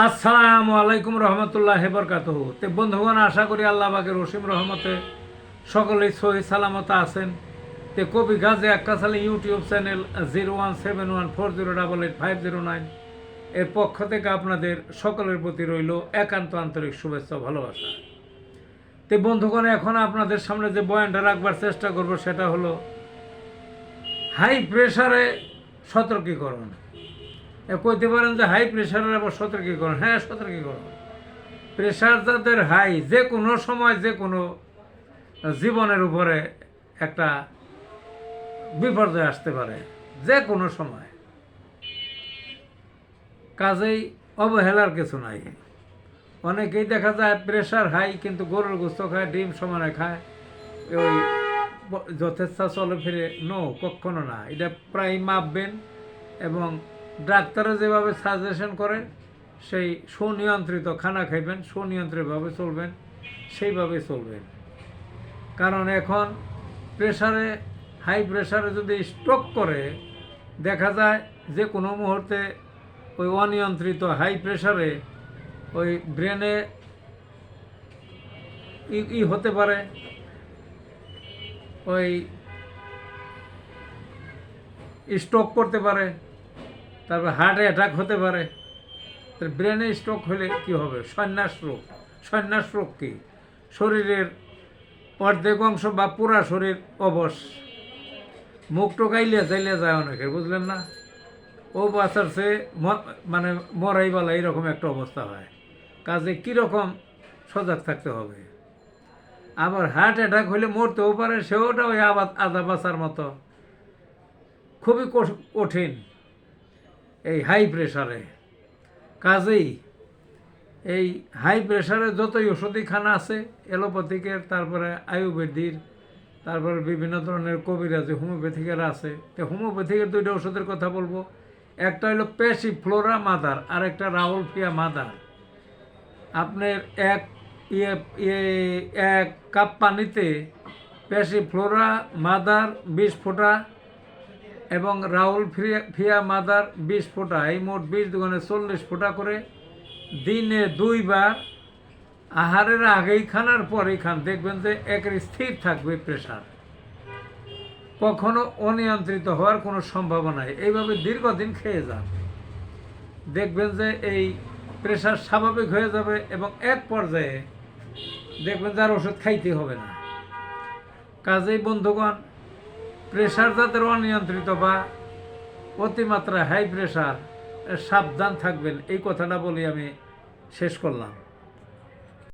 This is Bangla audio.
আসসালামু আলাইকুম রহমতুল্লাহ বরকাত তে বন্ধুগণ, আশা করি আল্লাহ বাকের রসিম রহমতে সকলেই সহি সালামত আছেন। তে কবি Gazi Akkasali YouTube channel zero one seven one four zero double eight five zero nine এর পক্ষ থেকে আপনাদের সকলের প্রতি রইল একান্ত আন্তরিক শুভেচ্ছা ভালোবাসা। তে বন্ধুগণ, এখন আপনাদের সামনে যে বয়ানটা রাখবার চেষ্টা করব সেটা হলো, হাই প্রেশারে সতর্কীকরণ। কইতে পারেন যে, হাই প্রেশারের আবার সতর্কীকরণ। হ্যাঁ সতর্কীকরণ। প্রেশার যাদের হাই, যে কোনো সময় যে কোনো জীবনের উপরে একটা বিপর্যয় আসতে পারে, যে কোনো সময়। কাজেই অবহেলার কিছু নাই। অনেকেই দেখা যায় প্রেশার হাই, কিন্তু গরুর গোস্ত খায়, ডিম সমানে খায়। ওই যথেষ্ট চলে ফিরে, নো কখনো না। এটা প্রায় মাপবেন এবং ডাক্তাররা যেভাবে সাজেশন করে, সেই সুনিয়ন্ত্রিত খানা খাইবেন সুনিয়ন্ত্রিতভাবে চলবেন, সেইভাবে চলবেন। কারণ এখন প্রেশারে হাই প্রেশারে যদি স্ট্রোক করে, দেখা যায় যে কোনো মুহূর্তে ওই অনিয়ন্ত্রিত হাই প্রেশারে ওই ব্রেনে ই হতে পারে। ওই স্ট্রোক করতে পারে। তারপর হার্টে অ্যাটাক হতে পারে। ব্রেনে স্ট্রোক হলে কি হবে? সন্ন্যাস রোগ। সন্ন্যাস রোগ কি? শরীরের অর্ধেক অংশ বা পুরা শরীর অবশ। মুখ টোকাইলিয়া চাইলিয়া যায় অনেকের, বুঝলেন না? ও বাচ্চার সে মানে মরাই বলা এইরকম একটা অবস্থা হয়। কাজে কীরকম সজাগ থাকতে হবে? আবার হার্ট অ্যাটাক হলে মরতেও পারে সেওটা ওই আবাদ আদা বাসার মতো। খুবই কঠ- কঠিন। এই হাই প্রেশারে কাজেই এই হাই প্রেশারে যতই ওষুধিখানা আছে, এলোপ্যাথিকের, তারপরে আয়ুর্বেদির, তারপরে বিভিন্ন ধরনের কবিরাজি, হোমিওপ্যাথিকের আছে। তো হোমিওপ্যাথিকের দুইটা ওষুধের কথা বলব। একটা হলো পেশি ফ্লোরা মাদার আর একটা রাহুল ফিয়া মাদার। আপনার এক ইয়ে ইয়ে এক কাপ পানিতে পেশি ফ্লোরা মাদার, বিশ ফোঁটা এবং রাহুল ফিয়া ফিয়া মাদার বিশ ফোঁটা, এই মোট বিশ দুগুণে চল্লিশ ফোঁটা করে দিনে দুইবার আহারের আগেই খানার পরেই খান। দেখবেন যে একের স্থির থাকবে প্রেশার। কখনো অনিয়ন্ত্রিত হওয়ার কোনো সম্ভাবনা নেই। এইভাবে দীর্ঘদিন খেয়ে যান। দেখবেন যে এই প্রেশার স্বাভাবিক হয়ে যাবে এবং এক পর্যায়ে দেখবেন যে আর ওষুধ খাইতে হবে না। কাজেই বন্ধুগণ প্রেশার যাদের অনিয়ন্ত্রিত বা অতিমাত্রা হাই প্রেশার সাবধান থাকবেন। এই কথাটা বলি আমি শেষ করলাম।